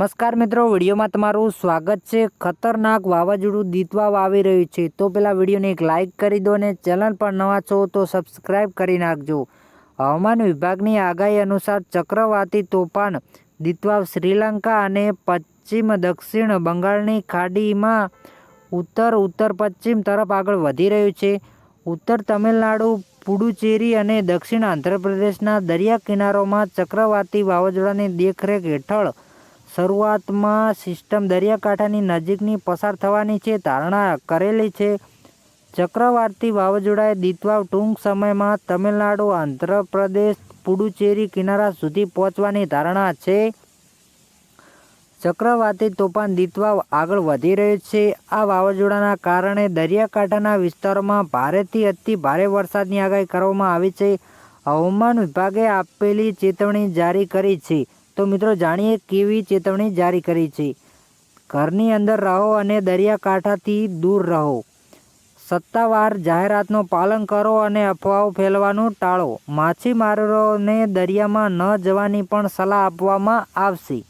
નમસ્કાર મિત્રો, વિડીયોમાં તમારું સ્વાગત છે. ખતરનાક વાવાઝોડું દીતવા આવી રહ્યું છે. તો પેલા વિડીયોને એક લાઇક કરી દો અને ચેનલ પર નવા છો તો સબસ્ક્રાઈબ કરી નાખજો. હવામાન વિભાગની આગાહી અનુસાર ચક્રવાતી તોફાન દીતવા શ્રીલંકા અને પશ્ચિમ દક્ષિણ બંગાળની ખાડીમાં ઉત્તર ઉત્તર પશ્ચિમ તરફ આગળ વધી રહ્યું છે. ઉત્તર તમિલનાડુ, પુડુચેરી અને દક્ષિણ આંધ્રપ્રદેશના દરિયા કિનારોમાં ચક્રવાતી વાવાઝોડાની દેખરેખ હેઠળ શરૂઆતમાં સિસ્ટમ દરિયાકાંઠાની નજીકની પસાર થવાની છે, ધારણા કરેલી છે. ચક્રવાતી વાવાઝોડાએ દીતવા ટૂંક સમયમાં તમિલનાડુ, આંધ્રપ્રદેશ, પુડુચેરી કિનારા સુધી પહોંચવાની ધારણા છે. ચક્રવાતી તોફાન દીતવા આગળ વધી રહ્યું છે. આ વાવાઝોડાના કારણે દરિયાકાંઠાના વિસ્તારોમાં ભારેથી અતિ ભારે વરસાદની આગાહી કરવામાં આવી છે. હવામાન વિભાગે આપેલી ચેતવણી જારી કરી છે. તો મિત્રો જાણીએ કેવી ચેતવણી જારી કરી છે. ઘરની અંદર રહો અને દરિયાકાંઠાથી દૂર રહો. સત્તાવાર જાહેરાતનું પાલન કરો અને અફવાઓ ફેલવાનું ટાળો. માછીમારોને દરિયામાં ન જવાની પણ સલાહ આપવામાં આવશે.